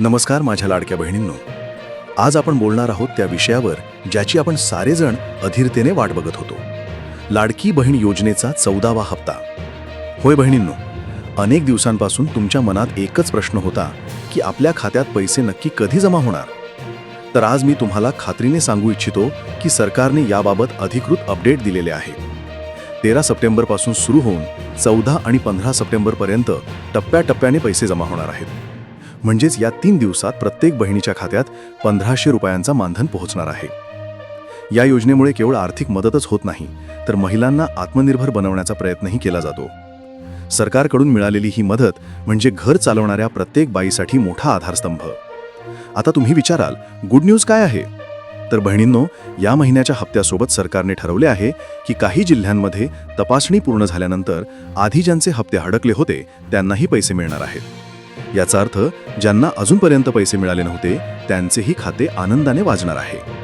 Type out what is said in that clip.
नमस्कार माझ्या लाडक्या बहिणींनो. आज आपण बोलणार आहोत त्या विषयावर ज्याची आपण सारेजण अधीरतेने वाट बघत होतो. लाडकी बहीण योजनेचा चौदावा हप्ता. होय बहिणींनो अनेक दिवसांपासून तुमच्या मनात एकच प्रश्न होता की आपल्या खात्यात पैसे नक्की कधी जमा होणार? तर आज मी तुम्हाला खात्रीने सांगू इच्छितो की सरकारने याबाबत अधिकृत अपडेट दिलेले आहे. तेरा सप्टेंबरपासून सुरू होऊन चौदा आणि पंधरा सप्टेंबरपर्यंत टप्प्याटप्प्याने पैसे जमा होणार आहेत. म्हणजेच या तीन दिवसात प्रत्येक बहिणीच्या खात्यात पंधराशे रुपयांचा मानधन पोहोचणार आहे. या योजनेमुळे केवळ आर्थिक मदतच होत नाही तर महिलांना आत्मनिर्भर बनवण्याचा प्रयत्नही केला जातो. सरकारकडून मिळालेली ही मदत म्हणजे घर चालवणाऱ्या प्रत्येक बाईसाठी मोठा आधारस्तंभ. आता तुम्ही विचाराल गुड न्यूज काय आहे? तर बहिणींनो या महिन्याच्या हप्त्यासोबत सरकारने ठरवले आहे की काही जिल्ह्यांमध्ये तपासणी पूर्ण झाल्यानंतर आधी ज्यांचे हप्ते अडकले होते त्यांनाही पैसे मिळणार आहेत. याचा अर्थ ज्यांना अजूनपर्यंत पैसे मिळाले नव्हते त्यांचेही खाते आनंदाने वाजणार आहे.